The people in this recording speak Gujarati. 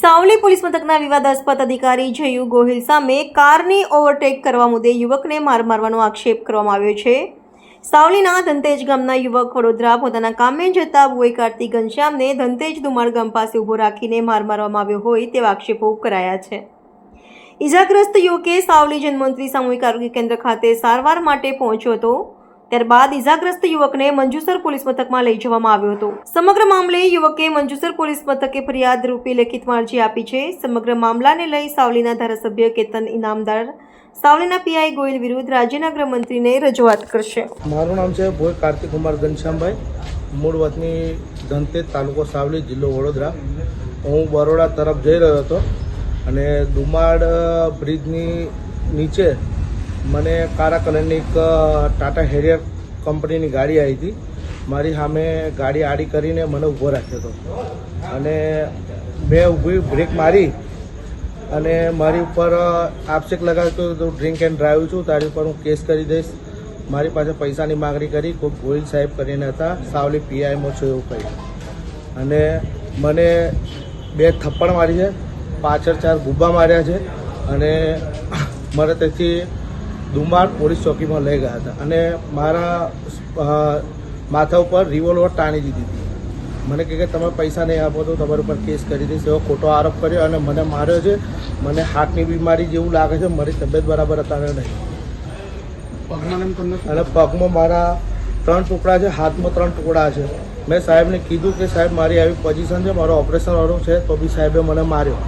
સાવલી પોલીસ મથકના વિવાદાસ્પદ અધિકારી જયુ ગોહિલ સામે કારની ઓવરટેક કરવા મુદ્દે યુવકને માર મારવાનો આક્ષેપ કરવામાં આવ્યો છે. સાવલીના ધંતેજ ગામના યુવક વડોદરા પોતાના કામે જતા બોય કાર્તિક ઘનશ્યામને ધંતેજ દુમાળ ગામ પાસે ઊભો રાખીને માર મારવામાં આવ્યો હોય તેવા આક્ષેપો કરાયા છે. ઇજાગ્રસ્ત યુવકે સાવલી જનમંત્રી સામૂહિક આરોગ્ય કેન્દ્ર ખાતે સારવાર માટે પહોંચ્યો હતો. ત્યારબાદ ઇજાગ્રસ્ત યુવકને મંજુસર પોલીસ મથકમાં લઈ જવામાં આવ્યો હતો. સમગ્ર મામલે યુવકે મંજુસર પોલીસ મથકે ફરિયાદ રૂપી લેખિતમાં અરજી આપી છે. સમગ્ર મામલાને લઈ સાવલીના ધારાસભ્ય કેતન ઇનામદાર, સાવલીના પીઆઈ ગોયલ વિરુદ્ધ રાજ્યના ગૃહમંત્રીને રજૂઆત કરશે. મારું નામ છે ભોય કાર્તિક કુમાર ઘનશ્યામભાઈ. મૂળ વતની ધનતેજ તાલુકો સાવલી જિલ્લો વડોદરા. હું બરોડા તરફ જઈ રહ્યો હતો અને દુમાડ બ્રિજની નીચે મને કાળા કલરની એક ટાટા હેરિયર કંપનીની ગાડી આવી હતી. મારી સામે ગાડી આડી કરીને મને ઊભો રાખ્યો હતો. અને મેં ઊભી બ્રેક મારી અને મારી ઉપર આપશેક લગાવ્યો હતો, તું ડ્રિંક એન્ડ ડ્રાઈવ છું તારી ઉપર હું કેસ કરી દઈશ. મારી પાસે પૈસાની માગણી કરી, કોઈ ગોહિલ સાહેબ કરીને હતા, સાવલી પીઆઈમાં છું એવું કહ્યું અને મને બે થપ્પડ મારી છે, પાછળ ચાર ગુબ્બા માર્યા છે, અને મારે તેથી દુમાળ પોલીસ ચોકીમાં લઈ ગયા હતા. અને મારા માથા ઉપર રિવોલ્વર તાણી દીધી હતી. મને કહે કે તમે પૈસા નહીં આપો તો તમારા ઉપર કેસ કરી દઈશ એવો ખોટો આરોપ કર્યો અને મને માર્યો છે. મને હાર્ટની બીમારી જેવું લાગે છે. મારી તબિયત બરાબર અત્યારે નહીં. અને પગમાં મારા ત્રણ ટુકડા છે. હાથમાં ત્રણ ટુકડા છે. મેં સાહેબને કીધું કે સાહેબ મારી આવી પોઝિશન છે. મારો ઓપરેશન વાળું છે તો બી સાહેબે મને માર્યો.